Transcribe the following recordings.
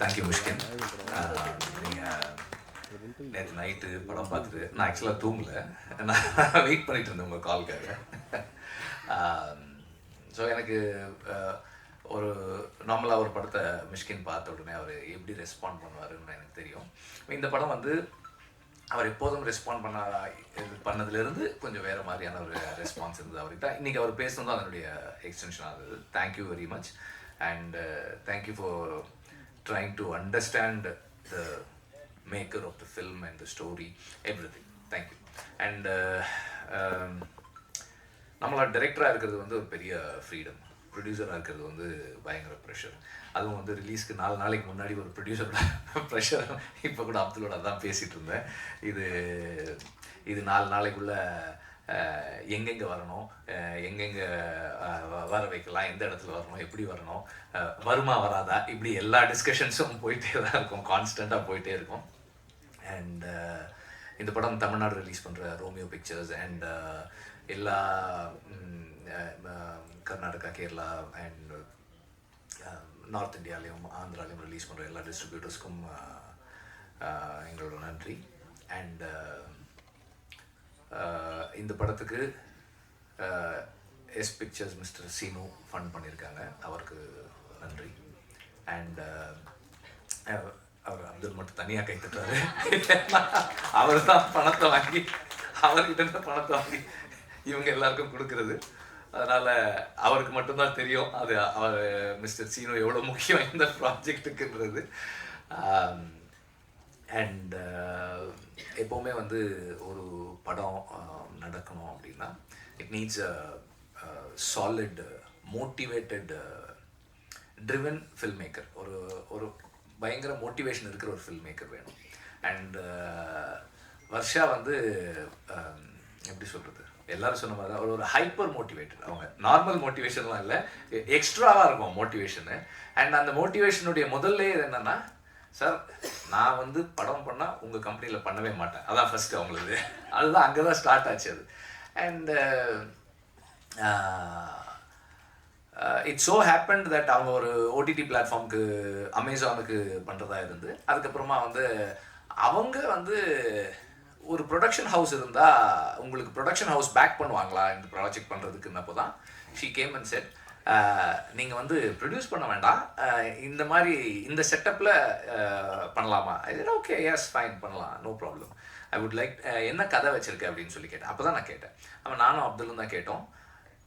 Thank you முஷ்கின் நீங்கள் நேற்று night படம் பார்த்துட்டு நான் ஆக்சுவலாக தூங்கல. நான் வெயிட் பண்ணிட்டு இருந்தேன் உங்கள் கால்க்காக ஸோ எனக்கு ஒரு நார்மலாக ஒரு படத்தை மிஷ்கின் பார்த்த உடனே அவர் எப்படி ரெஸ்பாண்ட் பண்ணுவாருன்னு எனக்கு தெரியும். இந்த படம் வந்து அவர் எப்போதும் ரெஸ்பாண்ட் பண்ண இது பண்ணதுலேருந்து கொஞ்சம் வேறு மாதிரியான ஒரு ரெஸ்பான்ஸ் இருந்தது அவர்கிட்ட. இன்றைக்கி அவர் பேசுனதும் அதனுடைய எக்ஸ்டென்ஷன் ஆகுது thank you very much and thank you for trying to understand the maker of the film and the story everything thank you and நம்மளா டைரக்டராக இருக்கிறது வந்து ஒரு பெரிய ஃப்ரீடம் ப்ரொடியூசராக இருக்கிறது வந்து பயங்கர ப்ரெஷர் அதுவும் வந்து ரிலீஸ்க்கு நாலு நாளைக்கு முன்னாடி ஒரு ப்ரொடியூசரோட ப்ரெஷர் இப்போ கூட அப்துலோட தான் பேசிகிட்டு இருந்தேன். இது இது நாலு நாளைக்குள்ளே எங்கெங்கே வரணும்? எங்கெங்கே வ- வர வைக்கலாம்? எந்த இடத்துல வரணும்? எப்படி வரணும்? வருமா வராதா? இப்படி எல்லா டிஸ்கஷன்ஸும் போயிட்டே தான் இருக்கும். கான்ஸ்டண்ட்டாக போயிட்டே இருக்கும். அண்ட் இந்த படம் தமிழ்நாடு ரிலீஸ் பண்ணுற ரோமியோ பிக்சர்ஸ் அண்ட் எல்லா கர்நாடகா கேரளா அண்ட் நார்த் இந்தியாலையும் ஆந்திராலையும் ரிலீஸ் பண்ணுற எல்லா டிஸ்ட்ரிபியூட்டர்ஸ்க்கும் எங்களோட நன்றி. அண்ட் இந்த படத்துக்கு S pictures mister Seenu fund பண்ணியிருக்காங்க அவருக்கு நன்றி. அண்ட் அவர் அப்துல் மட்டும் தனியாக கை தட்டுறாரு. அவர் தான் பணத்தை வாங்கி அவர்கிட்ட இருந்த பணத்தை வாங்கி இவங்க எல்லாருக்கும் கொடுக்கறது. அதனால் அவருக்கு மட்டும்தான் தெரியும் அது அவர் மிஸ்டர் சீனு எவ்வளோ முக்கியம் இந்த ப்ராஜெக்ட்டுக்குன்றது அண்ட் uh, எப்போவுமே வந்து ஒரு படம் நடக்கணும் அப்படின்னா it needs a solid motivated driven film maker ஒரு ஒரு பயங்கர மோட்டிவேஷன் இருக்கிற ஒரு ஃபில்ம் மேக்கர் வேணும் அண்ட் வர்ஷா வந்து எப்படி சொல்கிறது எல்லாரும் சொன்ன மாதிரி தான் ஒரு ஒரு ஹைப்பர் மோட்டிவேட்டட் அவங்க. நார்மல் மோட்டிவேஷன்லாம் இல்லை எக்ஸ்ட்ராவாக இருக்கும் மோட்டிவேஷனு அண்ட் அந்த மோட்டிவேஷனுடைய முதல்ல என்னென்னா சார் நான் வந்து படம் பண்ணால் உங்கள் கம்பெனியில் பண்ணவே மாட்டேன். அதான் ஃபஸ்ட்டு அவங்களது. அதுதான் அங்கே தான் ஸ்டார்ட் ஆச்சு அது. And it's so happen that அவங்க ஒரு ஓடிடி பிளாட்ஃபார்முக்கு அமேசானுக்கு பண்ணுறதா இருந்து அதுக்கப்புறமா வந்து அவங்க வந்து ஒரு ப்ரொடக்ஷன் ஹவுஸ் இருந்தால் உங்களுக்கு ப்ரொடக்ஷன் ஹவுஸ் பேக் பண்ணுவாங்களா? இந்த ப்ராஜெக்ட் பண்ணுறதுக்குன்னப்போ தான் ஷீ கேம் அண்ட் செட் நீங்கள் வந்து ப்ரொடியூஸ் பண்ண வேண்டாம். இந்த மாதிரி இந்த செட்டப்பில் பண்ணலாமா? இது ஓகே எஸ் ஃபைன் பண்ணலாம். No problem I would like என்ன கதை வச்சிருக்க? அப்படின்னு சொல்லி கேட்டேன். அப்போ தான் நான் கேட்டேன். அப்போ நானும் அப்துல்லும் தான் கேட்டோம்.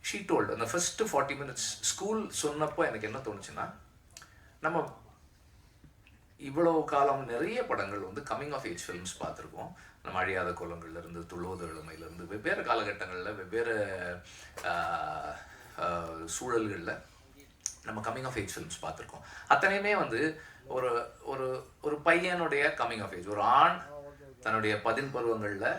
ஷீ டோல்டு அந்த ஃபஸ்ட்டு ஃபார்ட்டி மினிட்ஸ் ஸ்கூல் சொன்னப்போ எனக்கு என்ன தோணுச்சுன்னா நம்ம இவ்வளோ காலம் நிறைய படங்கள் வந்து கம்மிங் ஆஃப் ஏஜ் ஃபிலிம்ஸ் பார்த்துருக்கோம். நம்ம அழியாத கோலங்கள்ல இருந்து வெவ்வேறு காலகட்டங்களில் வெவ்வேறு சூழல்களில் நம்ம கம்மிங் ஆஃப் ஏஜ் ஃபிலிம்ஸ் பார்த்துருக்கோம். அத்தனையுமே வந்து ஒரு ஒரு ஒரு பையனுடைய கம்மிங் ஆஃப் ஏஜ் ஒரு ஆண் தன்னுடைய பதின் பருவங்களில்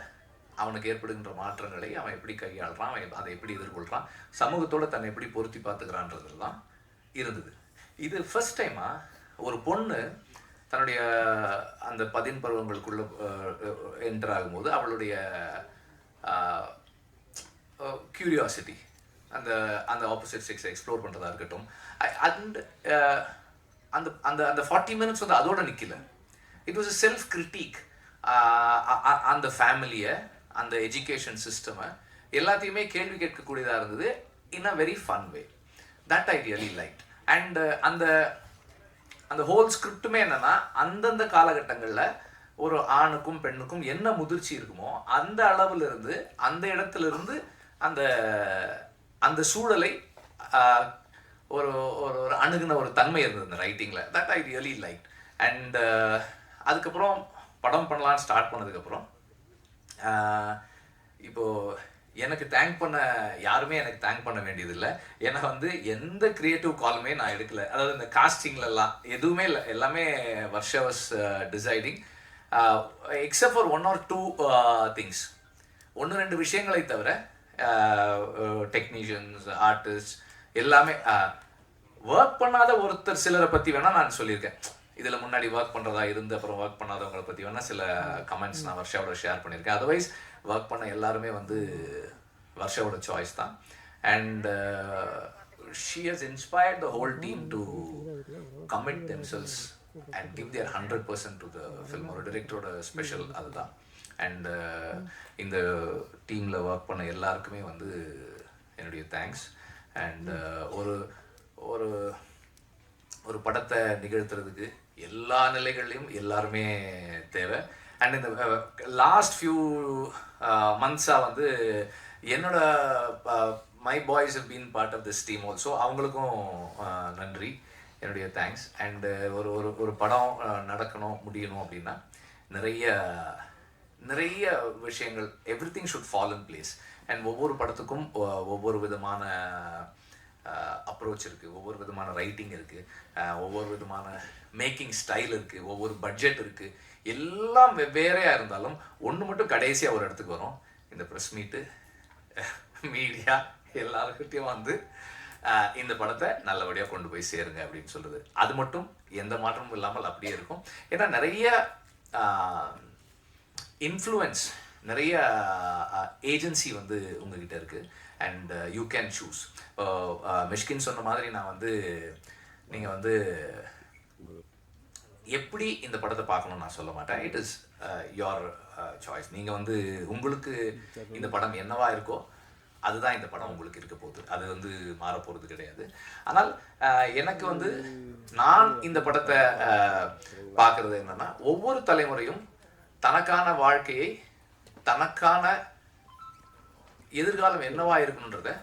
அவனுக்கு ஏற்படுகின்ற மாற்றங்களை அவன் எப்படி கையாளுறான் அவன் அதை எப்படி எதிர்கொள்கிறான் சமூகத்தோட தன்னை எப்படி பொருத்தி பார்த்துக்கிறான்றதுலாம் இருந்தது. இது ஃபர்ஸ்ட் டைமாக ஒரு பொண்ணு தன்னுடைய அந்த பதின் பருவங்களுக்குள்ள என்டர் ஆகும்போது அவளுடைய க்யூரியாசிட்டி அந்த அந்த ஆப்போசிட் செக்ஸை எக்ஸ்ப்ளோர் பண்ணுறதா இருக்கட்டும். அண்ட் uh, அந்த அந்த அந்த ஃபார்ட்டி மினிட்ஸ் வந்து அதோட நிற்கல it was a self critic அந்த ஃபேமிலியை அந்த எஜுகேஷன் சிஸ்டமை எல்லாத்தையுமே கேள்வி கேட்கக்கூடியதாக இருந்தது in a very fun way that I really like and அந்த அந்த ஹோல் ஸ்கிரிப்டுமே என்னென்னா அந்தந்த காலகட்டங்களில் ஒரு ஆணுக்கும் பெண்ணுக்கும் என்ன முதிர்ச்சி இருக்குமோ அந்த அளவுல இருந்து அந்த இடத்துல இருந்து அந்த அந்த சூழலை ஒரு ஒரு ஒரு அணுகுன ஒரு தன்மை இருந்தது இந்த ரைட்டிங்கில் that I really like and அதுக்கப்புறம் படம் பண்ணலான்னு ஸ்டார்ட் பண்ணதுக்கப்புறம் இப்போது எனக்கு தேங்க் பண்ண யாருமே எனக்கு தேங்க் பண்ண வேண்டியதில்லை. ஏன்னா வந்து எந்த கிரியேட்டிவ் காலுமே நான் எடுக்கல. அதாவது இந்த காஸ்டிங்லலாம் எதுவுமே இல்லை. எல்லாமே Varsha was deciding except for one or two things ஒன்று ரெண்டு விஷயங்களை தவிர டெக்னீஷியன்ஸ் ஆர்டிஸ்ட் எல்லாமே ஒர்க் பண்ணாத ஒருத்தர் சிலரை பற்றி வேணால் நான் சொல்லியிருக்கேன். இதில் முன்னாடி ஒர்க் பண்ணுறதா இருந்து அப்புறம் ஒர்க் பண்ணாதவங்களை பற்றி வேணால் சில கமெண்ட்ஸ் நான் வருஷாவோட ஷேர் பண்ணியிருக்கேன். அதர்வைஸ் ஒர்க் பண்ண எல்லாருமே வந்து வருஷாவோட சாய்ஸ் தான். And she has inspired the whole team to commit themselves and give their hundred percent to the ஃபில்மோட ஒரு டிரெக்டரோட ஸ்பெஷல் அதுதான். அண்டு uh, இந்த டீமில் ஒர்க் பண்ண எல்லாருக்குமே வந்து என்னுடைய தேங்க்ஸ் அண்டு uh, ஒரு ஒரு ஒரு படத்தை நிகழ்த்துறதுக்கு எல்லா நிலைகள்லையும் எல்லாருமே தேவை. அண்ட் இந்த லாஸ்ட் ஃபியூ மந்த்ஸாக வந்து என்னோட uh, my boys have been part of this team also அவங்களுக்கும் நன்றி. என்னுடைய தேங்க்ஸ் அண்டு ஒரு ஒரு ஒரு படம் நடக்கணும் முடியணும் அப்படின்னா நிறைய நிறைய விஷயங்கள் everything should fall in place and ஒவ்வொரு படத்துக்கும் ஒவ்வொரு விதமான அப்ரோச் இருக்குது ஒவ்வொரு விதமான ரைட்டிங் இருக்குது ஒவ்வொரு விதமான மேக்கிங் ஸ்டைல் இருக்குது ஒவ்வொரு பட்ஜெட் இருக்குது எல்லாம் வெவ்வேறையாக இருந்தாலும் ஒன்று மட்டும் கடைசியாக ஒரு இடத்துக்கு வரும். இந்த ப்ரெஸ் மீட்டு மீடியா எல்லாருக்கிட்டையும் வந்து இந்த படத்தை நல்லபடியாக கொண்டு போய் சேருங்க அப்படின்னு சொல்கிறது அது மட்டும் எந்த மாற்றமும் இல்லாமல் அப்படியே இருக்கும். ஏன்னா நிறைய இன்ஃப்ளூயன்ஸ் நிறைய ஏஜென்சி வந்து உங்ககிட்ட இருக்கு. And you can choose Mysskin சொன்ன மாதிரி நான் வந்து நீங்கள் வந்து எப்படி இந்த படத்தை பார்க்கணும்னு நான் சொல்ல மாட்டேன். இட் இஸ் யோர் சாய்ஸ் நீங்கள் வந்து உங்களுக்கு இந்த படம் என்னவா இருக்கோ அதுதான் இந்த படம் உங்களுக்கு இருக்க போகுது. அது வந்து மாறப்போகிறது கிடையாது. ஆனால் எனக்கு வந்து நான் இந்த படத்தை பார்க்குறது என்னன்னா ஒவ்வொரு தலைமுறையும் தனக்கான வாழ்க்கையை தனக்கான எதிர்காலம் என்னவா இருக்கணுன்றத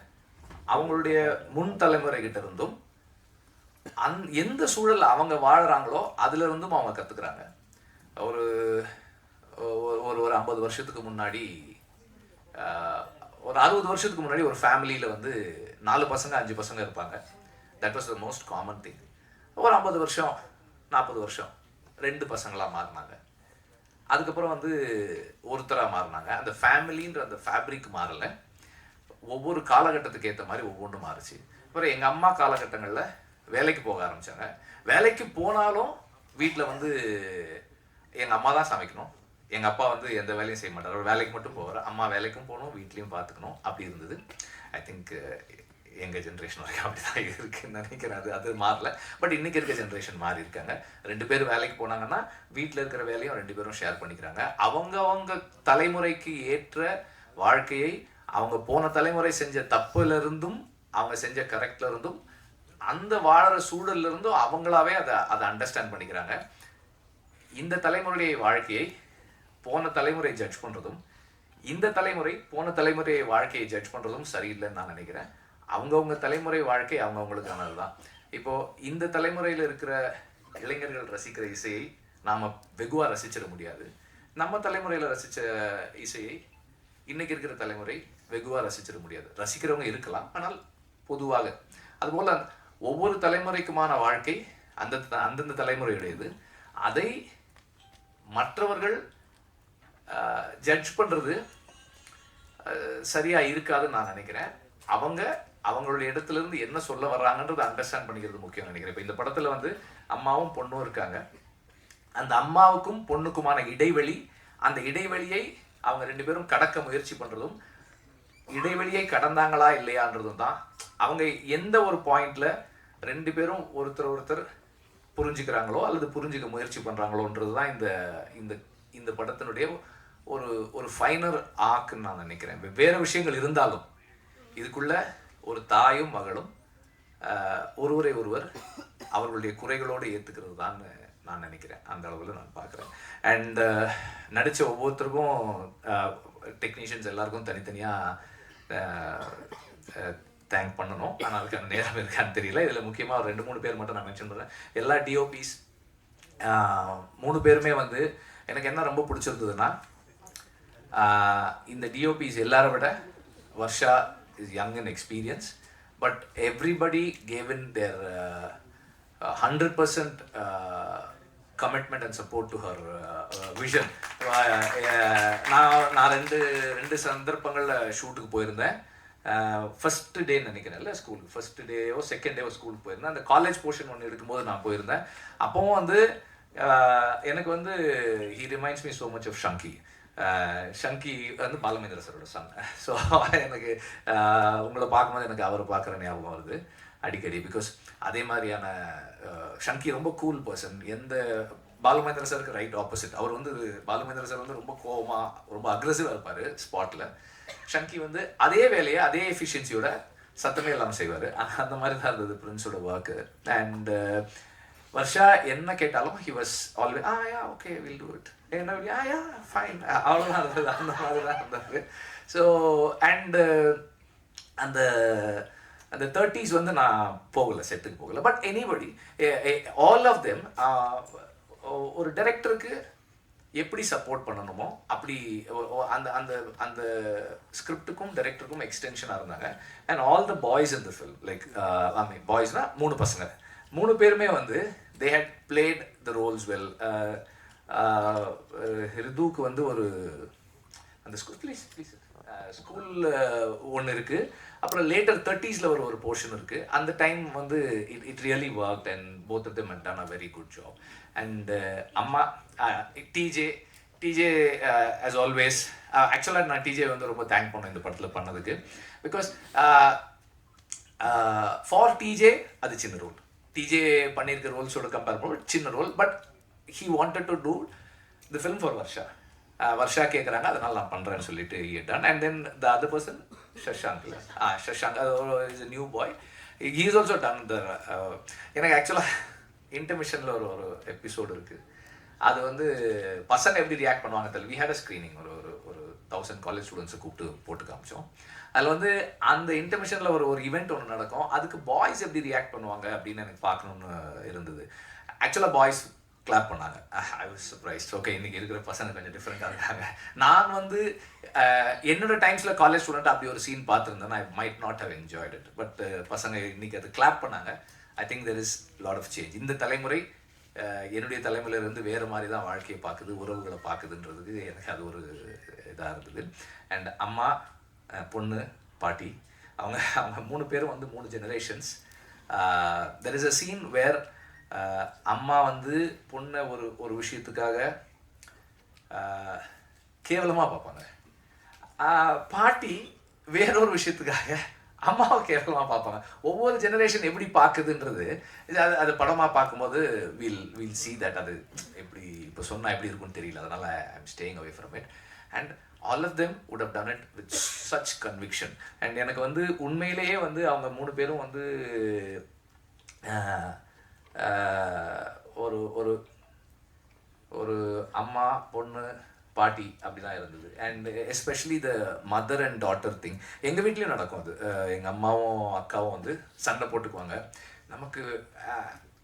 அவங்களுடைய முன் தலைமுறை கிட்ட இருந்தும் அந் எந்த சூழலில் அவங்க வாழ்கிறாங்களோ அதுல இருந்தும் அவங்க கற்றுக்குறாங்க ஒரு ஒரு- ஒரு ஒரு ஐம்பது வருஷத்துக்கு முன்னாடி ஒரு அறுபது வருஷத்துக்கு முன்னாடி ஒரு ஃபேமிலியில் வந்து நாலு பசங்க அஞ்சு பசங்க இருப்பாங்க. That was the most common thing ஒரு ஐம்பது வருஷம் நாற்பது வருஷம் ரெண்டு பசங்களாக மாறினாங்க. அதுக்கப்புறம் வந்து ஒருத்தராக மாறினாங்க. அந்த ஃபேமிலின்ற அந்த ஃபேப்ரிக் மாறலை. ஒவ்வொரு காலகட்டத்துக்கு ஏற்ற மாதிரி ஒவ்வொன்றும் மாறுச்சு. அப்புறம் எங்கள் அம்மா காலகட்டங்களில் வேலைக்கு போக ஆரம்பித்தாங்க வேலைக்கு போனாலும் வீட்டில் வந்து எங்கள் அம்மா தான் சமைக்கணும். எங்கள் அப்பா வந்து எந்த வேலையும் செய்ய மாட்டார். வேலைக்கு மட்டும் போவார். அம்மா வேலைக்கும் போகணும் வீட்லேயும் பார்த்துக்கணும் அப்படி இருந்தது. ஐ திங்க் எங்கள் ஜென்ரேஷன் வரைக்கும் அப்படி தான் இருக்குன்னு நினைக்கிறேன். அது அது மாறல. பட் இன்னைக்கு இருக்க ஜென்ரேஷன் மாறி இருக்காங்க. ரெண்டு பேரும் வேலைக்கு போனாங்கன்னா வீட்டில் இருக்கிற வேலையும் ரெண்டு பேரும் ஷேர் பண்ணிக்கிறாங்க. அவங்க அவங்க தலைமுறைக்கு ஏற்ற வாழ்க்கையை அவங்க போன தலைமுறை செஞ்ச தப்புலேருந்தும் அவங்க செஞ்ச கரெக்ட்லேருந்தும் அந்த வாழற சூழல்ல இருந்தும் அவங்களாவே அதை அதை அண்டர்ஸ்டாண்ட் பண்ணிக்கிறாங்க. இந்த தலைமுறையை வாழ்க்கையை போன தலைமுறை ஜட்ஜ் பண்ணுறதும் இந்த தலைமுறை போன தலைமுறை வாழ்க்கையை ஜட்ஜ் பண்ணுறதும் சரியில்லைன்னு நான் நினைக்கிறேன். அவங்கவுங்க தலைமுறை வாழ்க்கை அவங்கவுங்களுக்கானது தான் இப்போது இந்த தலைமுறையில் இருக்கிற இளைஞர்கள் ரசிக்கிற இசையை நாம் வெகுவாக ரசிச்சிட முடியாது. நம்ம தலைமுறையில் ரசித்த இசையை இன்றைக்கி இருக்கிற தலைமுறை வெகுவாக ரசிச்சிட முடியாது. ரசிக்கிறவங்க இருக்கலாம் ஆனால் பொதுவாக. அதுபோல் ஒவ்வொரு தலைமுறைக்குமான வாழ்க்கை அந்த அந்தந்த தலைமுறையுடையது. அதை மற்றவர்கள் ஜட்ஜ் பண்ணுறது சரியாக இருக்காதுன்னு நான் நினைக்கிறேன். அவங்க அவங்களுடைய இடத்துல இருந்து என்ன சொல்ல வர்றாங்கன்றது அண்டர்ஸ்டாண்ட் பண்ணிக்கிறது முக்கியம் நினைக்கிறேன். இப்போ இந்த படத்துல வந்து அம்மாவும் பொண்ணும் இருக்காங்க. அந்த அம்மாவுக்கும் பொண்ணுக்குமான இடைவெளி அந்த இடைவெளியை அவங்க ரெண்டு பேரும் கடக்க முயற்சி பண்றதும் இடைவெளியை கடந்தாங்களா இல்லையான்றதும் தான். அவங்க எந்த ஒரு பாயிண்ட்ல ரெண்டு பேரும் ஒருத்தர் ஒருத்தர் புரிஞ்சுக்கிறாங்களோ அல்லது புரிஞ்சுக்க முயற்சி பண்றாங்களோன்றது தான் இந்த இந்த இந்த படத்தினுடைய ஒரு ஒரு ஃபைனர் ஆக்குன்னு நான் நினைக்கிறேன். வெவ்வேறு விஷயங்கள் இருந்தாலும் இதுக்குள்ள ஒரு தாயும் மகளும் ஒருவரை ஒருவர் அவர்களுடைய குறைகளோடு ஏற்றுக்கிறது தான் நான் நினைக்கிறேன். அந்த அளவில் நான் பார்க்குறேன். அண்ட் நடித்த ஒவ்வொருத்தருக்கும் டெக்னீஷியன்ஸ் எல்லாருக்கும் தனித்தனியாக தேங்க் பண்ணணும். ஆனால் அதுக்கான நேரம் இருக்கான்னு தெரியல. இதில் முக்கியமாக ஒரு ரெண்டு மூணு பேர் மட்டும் நான் மென்ஷன் பண்ணுறேன் எல்லா டிஓபிஸ் மூணு பேருமே வந்து எனக்கு என்ன ரொம்ப பிடிச்சிருந்ததுன்னா இந்த டிஓபிஸ் எல்லாரை விட Varsha is young in experience but everybody gave in their hundred percent commitment and support to her vision நான் நான் ரெண்டு ரெண்டு சந்தர்ப்பங்களில் ஷூட்டுக்கு போயிருந்தேன். ஃபர்ஸ்ட் டே நினைக்கிறேன்ல ஸ்கூலுக்கு ஃபஸ்ட்டு டேயோ செகண்ட் டேவோ ஸ்கூலுக்கு போயிருந்தேன். அந்த காலேஜ் போர்ஷன் ஒன்று எடுக்கும்போது நான் போயிருந்தேன். அப்போவும் வந்து uh, எனக்கு வந்து he reminds me so much of ஷங்கி ஷங்கி வந்து பாலமேந்திர சரோட ஸோ எனக்கு உங்களை பார்க்கும்போது எனக்கு அவரை பார்க்குற ஞாபகம் வருது அடிக்கடி. பிகாஸ் அதே மாதிரியான ஷங்கி ரொம்ப கூல் பர்சன் எந்த பாலமேந்திர சாருக்கு ரைட் ஆப்போசிட் அவர் வந்து பாலமேந்திர சார் வந்து ரொம்ப கோபமாக ரொம்ப அக்ரெசிவாக இருப்பார் ஸ்பாட்டில் ஷங்கி வந்து அதே வேலையை அதே எஃபிஷியன்சியோட சத்தமே இல்லாமல் செய்வார். அந்த மாதிரி தான் இருந்தது பிரின்ஸோட ஒர்க்கு அண்ட் வர்ஷா என்ன கேட்டாலும் he was always ah okay will do it என்ன ஆ யா ஃபைன் அவ்வளோதான் இருந்தது அந்த மாதிரி தான் இருந்தது. ஸோ அண்டு அந்த அந்த தேர்ட்டிஸ் வந்து நான் போகலை செட்டுக்கு போகலை. But anybody all of them ஒரு டைரக்டருக்கு எப்படி சப்போர்ட் பண்ணணுமோ அப்படி அந்த அந்த அந்த ஸ்கிரிப்டுக்கும் டைரக்டருக்கும் எக்ஸ்டென்ஷனாக இருந்தாங்க. And all the boys in the film like I mean பாய்ஸ்னால் மூணு பசங்க. மூணு பேருமே வந்து they had played the roles well ரிதுவுக்கு வந்து ஒரு அந்த ஸ்கூல் ப்ளீஸ் ப்ளீஸ் ஸ்கூலில் ஒன்று இருக்குது அப்புறம் லேட்டர் தேர்ட்டீஸில் ஒரு ஒரு போர்ஷன் இருக்குது அந்த டைம் வந்து it it really work and both of them and done a very good job and அம்மா டிஜே டிஜே ஆஸ் ஆல்வேஸ் ஆக்சுவலாக நான் டிஜே வந்து ரொம்ப தேங்க் பண்ணேன் இந்த படத்தில் பண்ணதுக்கு. பிகாஸ் ஃபார் டிஜே அது சின்ன ரோல் டிஜே பண்ணியிருக்க ரோல்ஸோட கம்பேர் பண்ணுவோம் சின்ன role but he wanted to do the film for Varsha Varsha கேட்குறாங்க அதனால நான் பண்ணுறேன்னு சொல்லிட்டு done and then the other person ஷஷாங்க்ல ah Shashank is new boy he is also done the எனக்கு ஆக்சுவலாக இன்டர்மிஷனில் ஒரு ஒரு எபிசோடு இருக்குது அது வந்து பசங்க எப்படி ரியாக்ட் பண்ணுவாங்க தெரியல. வி ஹேட் அ ஸ்க்ரீனிங் ஒரு ஒரு ஒரு தௌசண்ட் காலேஜ் ஸ்டூடெண்ட்ஸை கூப்பிட்டு போட்டு காமிச்சோம். அதில் வந்து அந்த இன்டர்மிஷனில் ஒரு ஒரு ஈவெண்ட் ஒன்று நடக்கும். அதுக்கு பாய்ஸ் எப்படி ரியாக்ட் பண்ணுவாங்க அப்படின்னு எனக்கு பார்க்கணுன்னு இருந்தது. ஆக்சுவலாக பாய்ஸ் கிளாப் பண்ணாங்க. ஐ வாஸ் சர்ப்ரைஸ் ஓகே இன்னைக்கு இருக்கிற பசங்க கொஞ்சம் டிஃப்ரெண்ட்டாக இருக்காங்க. நான் வந்து அஹ், என்னோட டைம்ஸில் காலேஜ் ஸ்டூடெண்ட் அப்படி ஒரு சீன் பார்த்துருந்தேன் I might not have enjoyed it but பசங்க இன்னைக்கு அது கிளாப் பண்ணாங்க. I think there is lot of change இந்த தலைமுறை eh, என்னுடைய தலைமுறையிலேருந்து வேறு மாதிரி தான் வாழ்க்கையை பார்க்குது உறவுகளை பார்க்குதுன்றதுக்கு எனக்கு அது ஒரு இதாக இருந்தது. அண்ட் அம்மா eh, பொண்ணு பாட்டி அவங்க அவங்க மூணு பேரும் வந்து மூணு generations there is a scene where அம்மா வந்து பொண்ணை ஒரு ஒரு விஷயத்துக்காக கேவலமாக பார்ப்பாங்க. பாட்டி வேறொரு விஷயத்துக்காக அம்மாவை கேவலமாக பார்ப்பாங்க. ஒவ்வொரு ஜெனரேஷன் எப்படி பார்க்குதுன்றது இது அது அது படமாக பார்க்கும்போது வில் வில் சி தட் அது எப்படி இப்போ சொன்னால் எப்படி இருக்கும்னு தெரியல. அதனால் I'm staying away from it and all of them would have done it with such conviction and எனக்கு வந்து உண்மையிலேயே வந்து அவங்க மூணு பேரும் வந்து ஒரு ஒரு ஒரு அம்மா பொண்ணு பாட்டி அப்படிதான் இருந்தது. And especially the mother and daughter thing எங்கள் வீட்லேயும் நடக்கும் அது. எங்கள் அம்மாவும் அக்காவும் வந்து சண்டை போட்டுக்குவாங்க. நமக்கு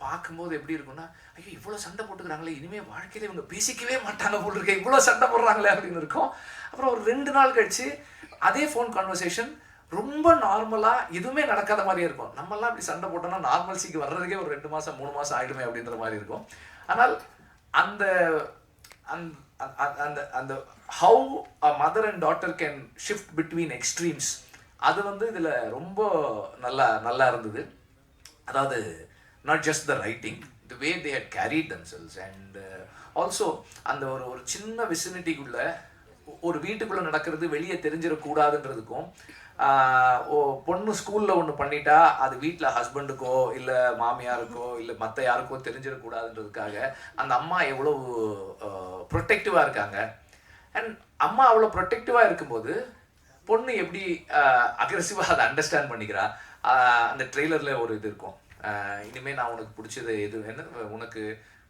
பார்க்கும்போது எப்படி இருக்கும்னா ஐயோ இவ்வளோ சண்டை போட்டுக்கிறாங்களே இனிமேல் வாழ்க்கையில் இவங்க பேசிக்கவே மாட்டாங்க போல் இவ்வளோ சண்டை போடுறாங்களே அப்படின்னு இருக்கும். அப்புறம் ஒரு ரெண்டு நாள் கழிச்சு அதே ஃபோன் கான்வர்சேஷன் ரொம்ப நார்மலாக எதுவுமே நடக்காத மாதிரியே இருக்கும். நம்மலாம் அப்படி சண்டை போட்டோம்னா நார்மல்சிக்கு வர்றதுக்கே ஒரு ரெண்டு மாதம் மூணு மாதம் ஆகிடுமே அப்படின்ற மாதிரி இருக்கும். ஆனால் அந்த அந்த அந்த- அந்த அந்த how a mother and daughter can shift between extremes அது வந்து இதில் ரொம்ப நல்லா நல்லா இருந்தது. அதாவது not just the writing the way they had carried themselves and also அந்த ஒரு ஒரு சின்ன விசினிட்டிக்குள்ளே ஒரு வீட்டுக்குள்ள நடக்கிறது வெளியே தெரிஞ்சிடக்கூடாதுன்றதுக்கும் ஓ பொண்ணு ஸ்கூல்ல ஒன்று பண்ணிட்டா அது வீட்டில் ஹஸ்பண்டுக்கோ இல்லை மாமியாருக்கோ இல்லை மற்ற யாருக்கோ தெரிஞ்சிடக்கூடாதுன்றதுக்காக அந்த அம்மா எவ்வளோ ப்ரொட்டெக்டிவாக இருக்காங்க. அண்ட் அம்மா அவ்வளோ ப்ரொட்டெக்டிவாக இருக்கும்போது பொண்ணு எப்படி அக்ரெசிவாக அதை அண்டர்ஸ்டாண்ட் பண்ணிக்கிறா? அந்த ட்ரெய்லரில் ஒரு இது இருக்கும். இனிமேல் நான் உனக்கு பிடிச்சது எது? என்ன உனக்கு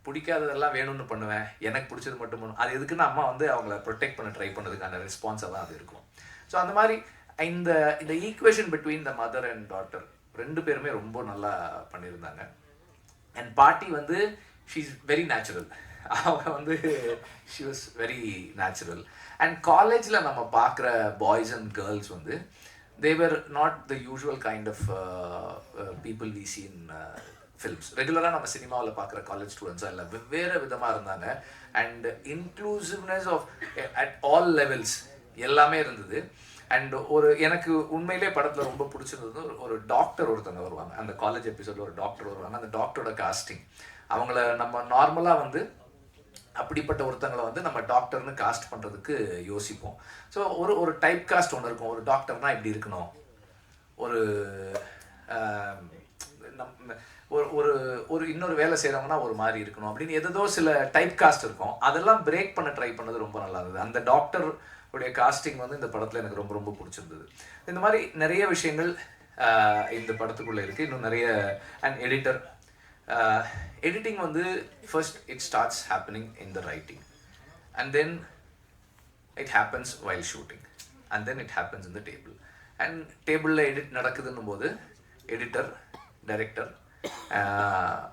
பிடிக்காததெல்லாம் வேணும்னு பண்ணுவேன். எனக்கு பிடிச்சது மட்டும் பண்ணும் அது எதுக்குன்னு அம்மா வந்து அவங்கள ப்ரொடெக்ட் பண்ண ட்ரை பண்ணதுக்கான ரெஸ்பான்ஸாக தான் அது இருக்கும். ஸோ அந்த மாதிரி இந்த இந்த equation between the mother and daughter ரெண்டு பேருமே ரொம்ப நல்லா பண்ணியிருந்தாங்க. அண்ட் பாட்டி வந்து ஷீ இஸ் வெரி நேச்சுரல் அவங்க வந்து she was very natural and காலேஜில் நம்ம பார்க்குற பாய்ஸ் அண்ட் கேர்ள்ஸ் வந்து they were not the usual kind of people we seen in films ரெகுலராக நம்ம சினிமாவில் பார்க்குற காலேஜ் ஸ்டூடெண்ட்ஸாக இல்லை வெவ்வேறு விதமாக இருந்தாங்க. And inclusiveness of at all levels எல்லாமே இருந்தது. அண்ட் ஒரு எனக்கு உண்மையிலே படத்தில் ரொம்ப பிடிச்சிருந்தது ஒரு- டாக்டர் ஒருத்தங்க வருவாங்க. அந்த காலேஜ் எபிசோடில் ஒரு டாக்டர் வருவாங்க. அந்த டாக்டரோட காஸ்டிங் அவங்கள நம்ம நார்மலாக வந்து அப்படிப்பட்ட ஒருத்தங்களை வந்து நம்ம டாக்டர்னு காஸ்ட் பண்ணுறதுக்கு யோசிப்போம். ஸோ ஒரு ஒரு டைப் காஸ்ட் ஒன்று இருக்கும். ஒரு டாக்டர்னால் இப்படி இருக்கணும். ஒரு நம்ம ஒரு ஒரு ஒரு இன்னொரு வேலை செய்கிறவங்கன்னா ஒரு மாதிரி இருக்கணும். அப்படின்னு எதோ சில டைப் காஸ்ட் இருக்கும். அதெல்லாம் பிரேக் பண்ண ட்ரை பண்ணது ரொம்ப நல்லா இருந்தது அந்த டாக்டர் உடைய காஸ்டிங் வந்து இந்த படத்தில் எனக்கு ரொம்ப ரொம்ப பிடிச்சிருந்தது. இந்த மாதிரி நிறைய விஷயங்கள் இந்த படத்துக்குள்ளே இருக்குது இன்னும் நிறைய அண்ட் எடிட்டர் எடிட்டிங் வந்து first it starts happening in the writing and then it happens while shooting and then it happens in the table and டேபிளில் எடிட் நடக்குதுன்னும் போது எடிட்டர் டைரக்டர்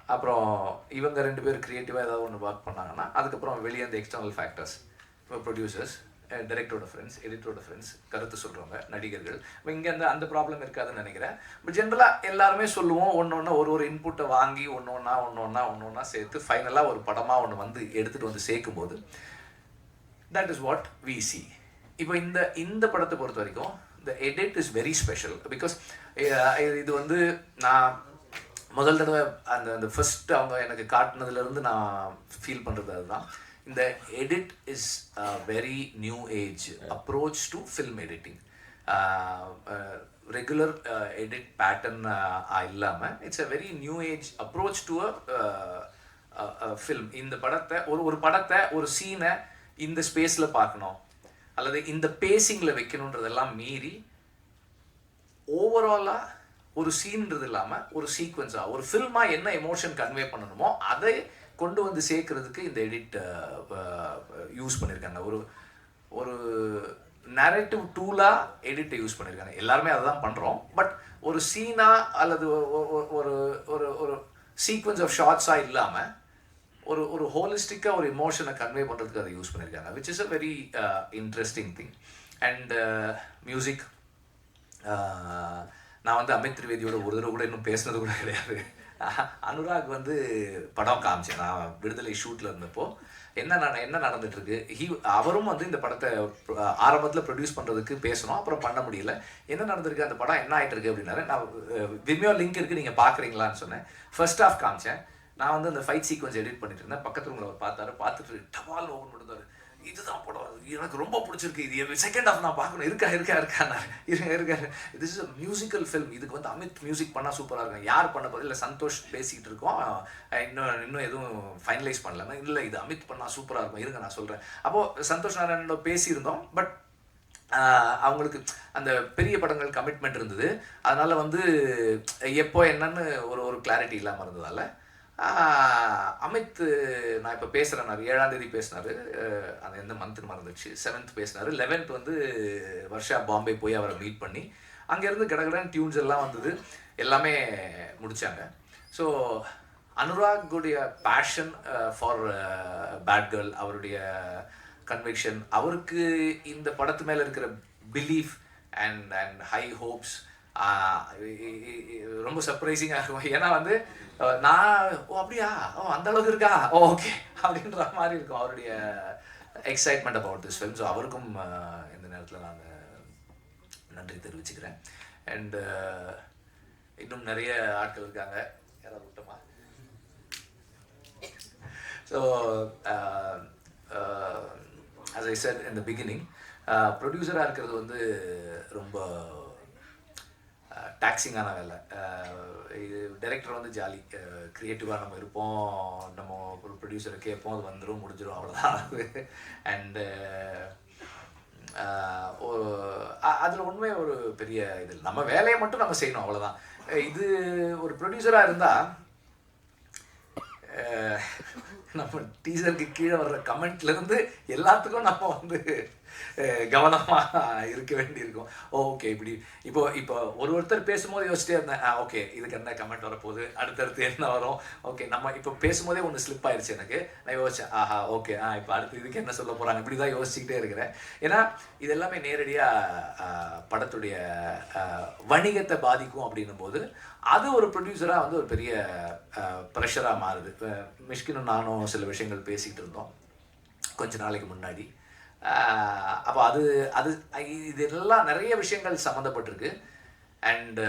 அப்புறம் இவங்க ரெண்டு பேரும் க்ரியேட்டிவாக ஏதாவது ஒன்று ஒர்க் பண்ணாங்கன்னா அதுக்கப்புறம் வெளியே அந்த எக்ஸ்டர்னல் ஃபேக்டர்ஸ் இப்போ ப்ரொடியூசர்ஸ் டைரக்டரோட ஃப்ரெண்ட்ஸ் எடிட்டரோட ஃப்ரெண்ட்ஸ் கருத்து சொல்கிறவங்க நடிகர்கள் இப்போ இங்கே அந்த அந்த ப்ராப்ளம் இருக்காதுன்னு நினைக்கிறேன். பட் ஜென்ரலாக எல்லாருமே சொல்லுவோம் ஒன்று ஒன்றா ஒரு ஒரு இன்புட்டை வாங்கி ஒன்று ஒன்றா ஒன்று ஒன்றா ஒன்று ஒன்றா சேர்த்து ஃபைனலாக ஒரு படமாக ஒன்று வந்து எடுத்துகிட்டு வந்து சேர்க்கும்போது that is what we see இப்போ இந்த இந்த படத்தை பொறுத்த வரைக்கும் the edit is very special because இது வந்து நான் முதல் தடவை அந்த அந்த ஃபர்ஸ்ட் அவங்க எனக்கு காட்டினதுலேருந்து நான் ஃபீல் பண்ணுறது அதுதான். இந்த edit is very new age approach to film editing regular edit pattern இல்லாமல் it's a very new age approach to a film இந்த படத்தை ஒரு ஒரு படத்தை ஒரு சீனை இந்த ஸ்பேஸில் பார்க்கணும். அல்லது இந்த பேசிங்கில் வைக்கணுன்றதெல்லாம் மீறி ஓவராலாக ஒரு சீன்றது இல்லாமல் ஒரு சீக்வன்ஸாக ஒரு ஃபில்மாக என்ன எமோஷன் கன்வே பண்ணணுமோ அதை கொண்டு வந்து சேர்க்கறதுக்கு இந்த எடிட் யூஸ் பண்ணியிருக்காங்க ஒரு ஒரு நரேட்டிவ் டூலாக எடிட்டை யூஸ் பண்ணியிருக்காங்க எல்லாருமே அதை தான் பண்ணுறோம் பட் ஒரு சீனாக அல்லது ஒரு ஒரு ஒரு சீக்வன்ஸ் ஆஃப் ஷார்ட்ஸாக இல்லாமல் ஒரு ஒரு ஹோலிஸ்டிக்காக ஒரு இமோஷனை கன்வே பண்ணுறதுக்கு அதை யூஸ் பண்ணியிருக்காங்க which is a very interesting thing and music நான் வந்து அமித் திரிவேதியோட ஒரு தடவை கூட இன்னும் பேசுனது கூட கிடையாது. அனுராக் வந்து படம் காமிச்சேன் நான் விடுதலை ஷூட்டில் இருந்தப்போ என்ன நட என்ன நடந்துட்டு இருக்கு ஹீ அவரும் வந்து இந்த படத்தை ஆரம்பத்தில் ப்ரொடியூஸ் பண்ணுறதுக்கு பேசணும். அப்புறம் பண்ண முடியல. என்ன நடந்திருக்கு? அந்த படம் என்ன ஆகிட்டு இருக்கு அப்படின்னாரு. நான் விமியோ லிங்க் இருக்குது நீங்கள் பார்க்குறீங்களான்னு சொன்னேன். ஃபர்ஸ்ட் ஆஃப் காமிச்சேன். நான் வந்து அந்த ஃபைட் சீக்வன்ஸ் எடிட் பண்ணிட்டு இருந்தேன். பக்கத்தில் உங்களை அவர் பார்த்தாரு. பார்த்துட்டு டவால் ஓப்பன் பண்ணிருந்தாரு இதுதான் படம். எனக்கு ரொம்ப பிடிச்சிருக்கு இது. செகண்ட் ஆஃப் நான் பார்க்கணும். இருக்கா இருக்கா இருக்காண்ணா இருக்க இருக்கா திஸ் இஸ் மியூசிக்கல் ஃபில்ம் இதுக்கு வந்து அமித் மியூசிக் பண்ணால் சூப்பராக இருக்கும். யார் பண்ண போது இல்லை சந்தோஷ் பேசிக்கிட்டு இருக்கோம். இன்னும் இன்னும் எதுவும் ஃபைனலைஸ் பண்ணலன்னா இல்லை இது அமித் பண்ணால் சூப்பராக இருக்கும். இருங்க நான் சொல்கிறேன் அப்போது சந்தோஷ் நாராயணோட பேசியிருந்தோம். பட் அவங்களுக்கு அந்த பெரிய படங்கள் கமிட்மெண்ட் இருந்தது. அதனால் வந்து எப்போ என்னன்னு ஒரு ஒரு கிளாரிட்டி இல்லாமல் இருந்ததால் அமித் நான் இப்போ பேசுகிறேன் ஏழாம் தேதி பேசினாரு. அது எந்த மந்த்னு மறந்துச்சு செவன்த் பேசினாரு. லெவன்த் வந்து வர்ஷா பாம்பே போய் அவரை மீட் பண்ணி அங்கேருந்து கடகடன் டியூன்ஸ் எல்லாம் வந்தது. எல்லாமே முடித்தாங்க ஸோ அனுராகுடைய பேஷன் ஃபார் பேட் கேர்ள் அவருடைய கன்விக்ஷன் அவருக்கு இந்த படத்து மேலே இருக்கிற belief and and high hopes ரொம்ப சர்ப்ரைசிங்காக இருக்கும் ஏன்னா வந்து நான் ஓ அப்படியா? ஓ அந்த அளவுக்கு இருக்கா? ஓ ஓகே அப்படின்ற மாதிரி இருக்கும் அவருடைய excitement about this film so அவருக்கும் இந்த நேரத்தில் நான் நன்றி தெரிவிச்சுக்கிறேன். அண்ட் இன்னும் நிறைய ஆட்கள் இருக்காங்க. யாராவது விட்டோமா? ஸோ அஸ் ஐ சார் இந்த பிகினிங் ப்ரொடியூசராக இருக்கிறது வந்து ரொம்ப டாக்ஸிங்கான வேலை. இது டைரக்டர் வந்து ஜாலி க்ரியேட்டிவாக நம்ம இருப்போம். நம்ம ஒரு ப்ரொடியூசரை கேட்போம். அது வந்துடும் முடிஞ்சிடும் அவ்வளோதான் அண்டு அதில் உண்மை ஒரு பெரிய இது இல்லை. நம்ம வேலையை மட்டும் நம்ம செய்யணும் அவ்வளோதான் இது ஒரு ப்ரொடியூசராக இருந்தால் நம்ம டீசருக்கு கீழே வர்ற கமெண்ட்லேருந்து எல்லாத்துக்கும் நம்ம வந்து கவனமாக கவனமா இருக்க வேண்டியிருக்கும். ஓகே இப்படி. இப்போ இப்போ ஒரு ஒருத்தர் பேசும்போது யோசிச்சிட்டே இருந்தேன். ஓகே இதுக்கு என்ன கமெண்ட் வரப்போகுது? அடுத்தடுத்து என்ன வரும்? ஓகே நம்ம இப்போ பேசும்போதே ஒன்று ஸ்லிப் ஆயிடுச்சு எனக்கு. நான் யோசிச்சேன் ஆஹா ஓகே ஆ இப்போ அடுத்து இதுக்கு என்ன சொல்ல போறாங்க? இப்படி தான் யோசிச்சுக்கிட்டே இருக்கிறேன். ஏன்னா இது எல்லாமே நேரடியாக படத்துடைய வணிகத்தை பாதிக்கும் அப்படின்னும் போது அது ஒரு ப்ரொடியூசராக வந்து ஒரு பெரிய ப்ரெஷராக மாறுது. இப்போ மிஷ்கினும் நானும் சில விஷயங்கள் பேசிகிட்டு இருந்தோம். கொஞ்ச நாளைக்கு முன்னாடி. அப்போ அது அது இது எல்லாம் நிறைய விஷயங்கள் சம்மந்தப்பட்டிருக்கு. அண்டு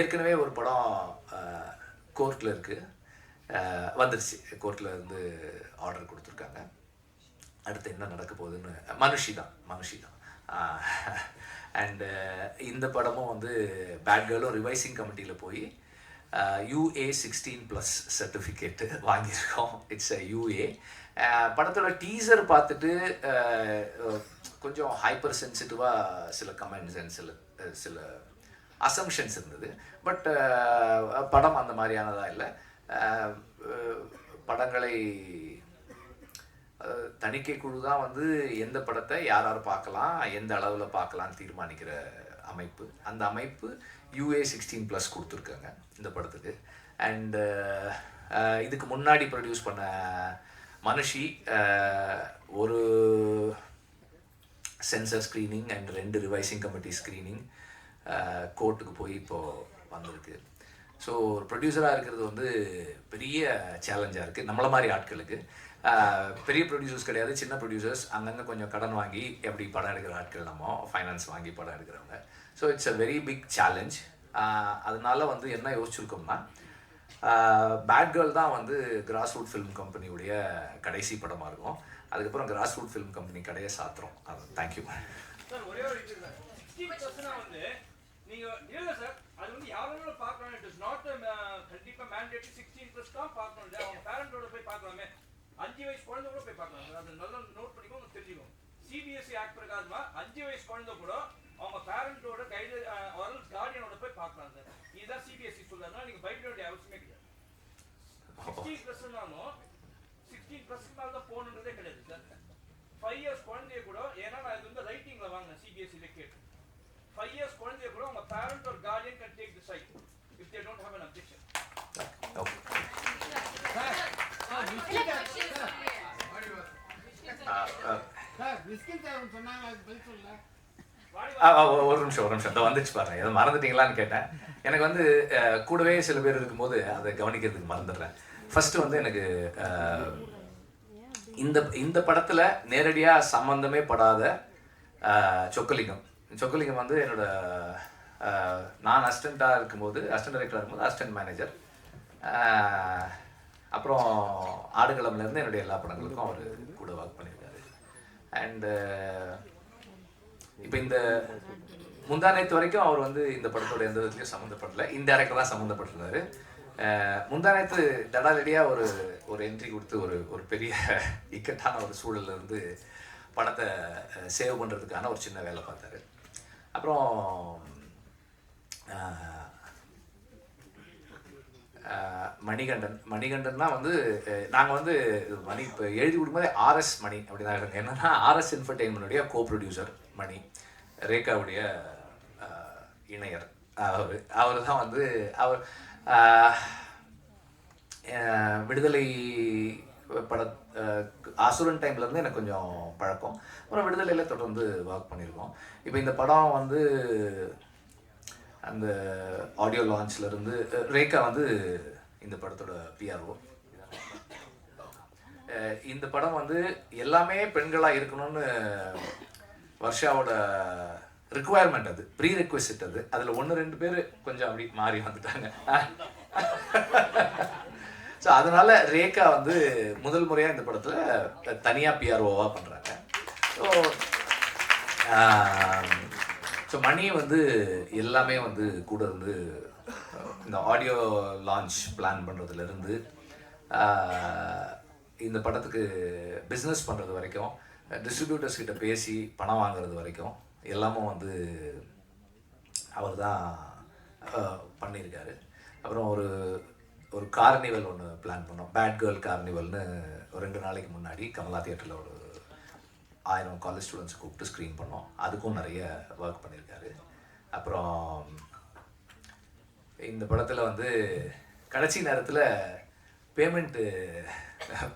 ஏற்கனவே ஒரு படம் கோர்ட்டில் இருக்குது வந்துருச்சு. கோர்ட்டில் இருந்து ஆர்டர் கொடுத்துருக்காங்க. அடுத்து என்ன நடக்க போகுதுன்னு மனுஷி தான் மனுஷி தான். அண்டு இந்த படமும் வந்து பேட் கேர்ளும் ரிவைசிங் கமிட்டியில் போய் யூஏ சிக்ஸ்டீன் ப்ளஸ் சர்டிஃபிகேட்டு வாங்கியிருக்கோம். இட்ஸ் அ யூஏ படத்தோட டீசர் பார்த்துட்டு uh, uh, கொஞ்சம் ஹைப்பர் சென்சிட்டிவாக சில கமெண்ட்ஸ் அண்ட் சில uh, சில அசம்ஷன்ஸ் இருந்தது. பட் படம் அந்த மாதிரியானதாக இல்லை. படங்களை தணிக்கை குழு தான் வந்து எந்த படத்தை யார் யார் பார்க்கலாம் எந்த அளவில் பார்க்கலாம்னு தீர்மானிக்கிற அமைப்பு. அந்த அமைப்பு யூஏ சிக்ஸ்டீன் ப்ளஸ் கொடுத்துருக்காங்க இந்த படத்துக்கு. அண்டு uh, uh, இதுக்கு முன்னாடி ப்ரொடியூஸ் பண்ண மனுஷி uh, ஒரு சென்சர் ஸ்க்ரீனிங் அண்ட் ரெண்டு ரிவைசிங் கமிட்டி ஸ்க்ரீனிங் கோர்ட்டுக்கு போய் இப்போது வந்திருக்கு. ஸோ ஒரு ப்ரொடியூசராக இருக்கிறது வந்து பெரிய சேலஞ்சாக இருக்குது நம்மள மாதிரி ஆட்களுக்கு. பெரிய ப்ரொடியூசர்ஸ் கிடையாது சின்ன ப்ரொடியூசர்ஸ் அங்கங்கே கொஞ்சம் கடன் வாங்கி எப்படி படம் எடுக்கிற ஆட்கள் நம்ம ஃபைனான்ஸ் வாங்கி படம் எடுக்கிறவங்க. So it's a very big challenge அதனால் வந்து என்ன யோசிச்சிருக்கோம்னா uh, பேட் கேர்ள் தான் வந்து கிராஸ் ரூட் ஃபிலிம் கம்பெனியுடைய கடைசி படமாக இருக்கும். அதுக்கப்புறம் கிராஸ் ரூட் ஃபிலிம் கம்பெனி கடையை சாத்துறோம் அது தேங்க்யூ சார் ஒரே ஒரு இது சிக்ஸ்டி பர்சன்ட் வந்து நீங்கள் இல்ல சார் அது வந்து யாரும் பார்க்கணும் இட் இஸ் நாட் கண்டிப்பாக மேண்டேட் சிக்ஸ்டீன் ப்ளஸ் தான் பார்க்கணும் அவங்க பேரண்டோட போய் பார்க்கலாமே. அஞ்சு வயசு குழந்தை கூட போய் பார்க்கலாம். அது நல்லா நோட் பண்ணிக்கோ உங்களுக்கு தெரிஞ்சுக்கும். சிபிஎஸ்சி ஆக்ட் பிரகாரமா அஞ்சு வயசு குழந்தை கூட கைடு ஆரல் கார்டியனோட போய் பார்க்கலாம் சார் இதுதான் சிபிஎஸ்சி சொல்லுறதுனால நீங்க பயப்பட வேண்டிய அவசியமே கிடையாது சிக்ஸ்டீன் ப்ளஸ்னாலும் சிக்ஸ்டீன் ப்ளஸ்க்கு மேலே தான் போகணுன்றதே கிடையாது சார் ஃபைவ் இயர்ஸ் குழந்தைய கூட ஏன்னா நான் இது வந்து ரைட்டிங்ல வாங்கினேன் சிபிஎஸ்சியில கேட்டு ஃபைவ் இயர்ஸ் குழந்தைய கூட உங்க பேரண்ட் ஒரு guardian can take the side if they don't have an objection sir சொன்னாங்க அதுக்கு பதில் சொல்லல ஒரு நிமிஷம் ஒரு நிமிஷம். இதோ வந்துச்சு பாருங்க. எதுவும் மறந்துட்டீங்களான்னு கேட்டேன். எனக்கு வந்து கூடவே சில பேர் இருக்கும்போது அதை கவனிக்கிறதுக்கு மறந்துடுறேன். ஃபர்ஸ்ட் வந்து எனக்கு இந்த இந்த படத்துல நேரடியாக சம்பந்தமே படாத சொக்கலிங்கம். சொக்கலிங்கம் வந்து என்னோட நான் அசிஸ்டண்ட்டாக இருக்கும்போது அசிஸ்டன்ட் டைரக்டராக இருக்கும்போது அசிஸ்டன்ட் மேனேஜர் அப்புறம் ஆடுகளம்லேருந்து என்னுடைய எல்லா படங்களுக்கும் அவர் கூட ஒர்க் பண்ணியிருக்காரு. அண்டு இந்த முந்தானத்து வரைக்கும் அவர் வந்து இந்த படத்தோட எந்த விதத்துலையும் சம்மந்தப்படல. இன்டெரக்டாக தான் சம்மந்தப்பட்டிருந்தாரு. அஹ் முந்தானத்து தடாலடியாக ஒரு ஒரு என்ட்ரி கொடுத்து ஒரு ஒரு பெரிய இக்கட்டான ஒரு சூழல்ல இருந்து படத்தை சேவ் பண்ணுறதுக்கான ஒரு சின்ன வேலை பார்த்தாரு. அப்புறம் மணிகண்டன் மணிகண்டன். மணிகண்டன்னா வந்து நாங்கள் வந்து மணி இப்போ எழுதி கொடுக்கும்போதே ஆர்எஸ் மணி அப்படி தான் என்னன்னா ஆர்எஸ் என்டர்டெயின்மெண்ட்டுடைய கோ ப்ரொடியூசர் மணி. ரேகாவுடைய இணையர். அவர் அவர் தான் வந்து அவர் விடுதலை பட அசுரன் டைம்லேருந்து எனக்கு கொஞ்சம் பழக்கம். அப்புறம் விடுதலையில் தொடர்ந்து ஒர்க் பண்ணியிருக்கோம். இப்போ இந்த படம் வந்து அந்த ஆடியோ லான்ச்லேருந்து ரேகா வந்து இந்த படத்தோட பிஆர்ஓ இந்த படம் வந்து எல்லாமே பெண்களாக இருக்கணும்னு வர்ஷாவோட ரிக்குவயர்மெண்ட் அது ப்ரீ ரெக்வெஸ்ட் அது. அதில் ஒன்று ரெண்டு பேர் கொஞ்சம் அப்படி மாறி வந்துட்டாங்க. ஸோ அதனால ரேகா வந்து முதல் முறையாக இந்த படத்தில் தனியாக பிஆர்ஓவாக பண்ணுறாங்க ஸோ ஸோ மணி வந்து எல்லாமே வந்து கூட இருந்து இந்த ஆடியோ லான்ச் பிளான் பண்ணுறதுலேருந்து இந்த படத்துக்கு பிஸ்னஸ் பண்ணுறது வரைக்கும் டிஸ்ட்ரிபியூட்டர்ஸ் கிட்ட பேசி பணம் வாங்குறது வரைக்கும் எல்லாமும் வந்து அவர் தான் பண்ணியிருக்காரு. அப்புறம் ஒரு ஒரு கார்னிவல் ஒன்று பிளான் பண்ணோம். பேட் கேர்ள் கார்னிவல்னு ஒரு ரெண்டு நாளைக்கு முன்னாடி கமலா தியேட்டரில் ஒரு ஆயிரம் காலேஜ் ஸ்டூடெண்ட்ஸ் கூப்பிட்டு ஸ்க்ரீன் பண்ணோம். அதுக்கும் நிறைய ஒர்க் பண்ணியிருக்காரு. அப்புறம் இந்த படத்தில் வந்து கடைசி நேரத்தில் பேமெண்ட்டு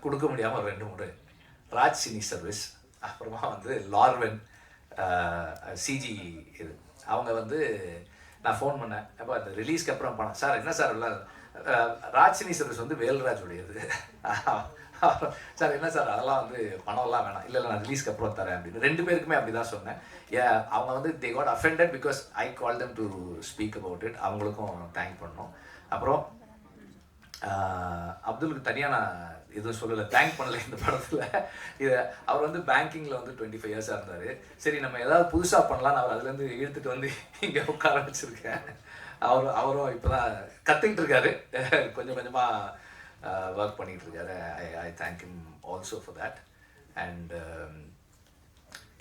கொடுக்க முடியாமல் ரெண்டு மூணு ராஜ் சினி சர்வீஸ் அப்புறமா வந்து லார்வென் சிஜி இது. அவங்க வந்து நான் ஃபோன் பண்ணேன். அப்போ அந்த ரிலீஸ்க்கு அப்புறம் பணம் சார் என்ன சார் எல்லாம் ராஜினி சர்வீஸ் வந்து வேல்ராஜ் உடையது. சார் என்ன சார் அதெல்லாம் வந்து பணம்லாம் வேணாம். இல்லை இல்லை நான் ரிலீஸ்க்கு அப்புறம் தரேன் அப்படின்னு. ரெண்டு பேருக்குமே அப்படி தான் சொன்னேன். ஏ அவங்க வந்து they got offended because I call them to speak about it அவங்களுக்கும் தேங்க் பண்ணோம். அப்புறம் அப்துலுக்கு தனியாக நான் எதுவும் சொல்லலை. தேங்க் பண்ணலை இந்த படத்தில். இதை அவர் வந்து பேங்கிங்கில் வந்து டுவெண்ட்டி ஃபைவ் இயர்ஸாக இருந்தார். சரி நம்ம ஏதாவது புதுசாக பண்ணலாம்னு அவர் அதுலேருந்து இழுத்துட்டு வந்து இங்கே உட்கார வச்சுருக்கேன். அவர் அவரும் இப்போ தான் கற்றுக்கிட்டு இருக்காரு. கொஞ்சம் கொஞ்சமாக ஒர்க் பண்ணிகிட்டு இருக்காரு. I I thank him also for that and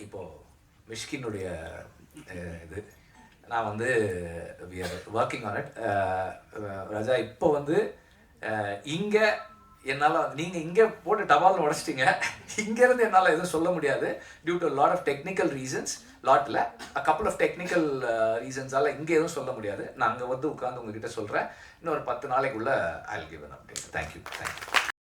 இப்போது மிஷ்கினுடைய இது. நான் வந்து we are working on it Raja இப்போ வந்து இங்கே என்னால் நீங்கள் இங்கே போட்டு டபால் உடச்சிட்டிங்க. இங்கேருந்து என்னால் எதுவும் சொல்ல முடியாது. Due to lot of technical reasons லாட்டில் a couple of technical ரீசன்ஸால் இங்கே எதுவும் சொல்ல முடியாது. நான் அங்கே வந்து உட்காந்து உங்ககிட்ட சொல்கிறேன் இன்னொரு பத்து நாளைக்குள்ளே I give an update thank you thank you